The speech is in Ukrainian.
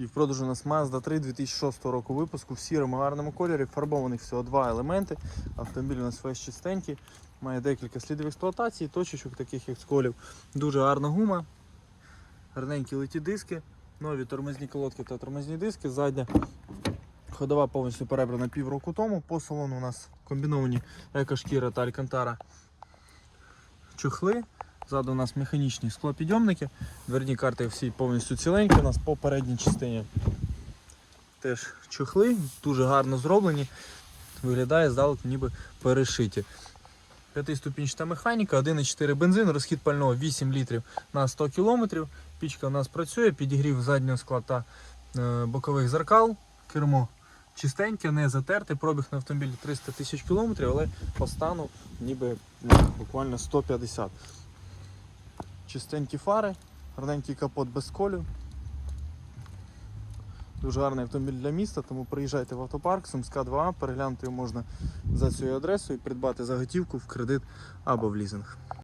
І в продажу у нас Mazda 3 2006 року випуску в сірому гарному кольорі. Фарбованих всього два елементи. Автомобіль у нас весь чистенький. Має декілька слідів експлуатації, точечок таких як сколів. Дуже гарна гума. Гарненькі литі диски, нові тормозні колодки та тормозні диски. Задня ходова повністю перебрана півроку тому. По салону у нас комбіновані екошкіра та алькантара чохли. Ззаду у нас механічні склопідйомники. Дверні карти всі повністю ціленькі. У нас по передній частині теж чохли, дуже гарно зроблені. Виглядає здалеку ніби перешиті. П'ятиступінчата механіка, 1,4 бензин, розхід пального 8 літрів на 100 км. Пічка у нас працює, підігрів заднього скла та е, бокових зеркал. Кермо чистеньке, не затерте. Пробіг на автомобілі 300 тисяч кілометрів, але по стану ніби буквально 150. Чистенькі фари, гарненький капот без колю. Дуже гарний автомобіль для міста, тому приїжджайте в автопарк Сумська 2А, переглянути його можна за цією адресою і придбати заготівку в кредит або в лізинг.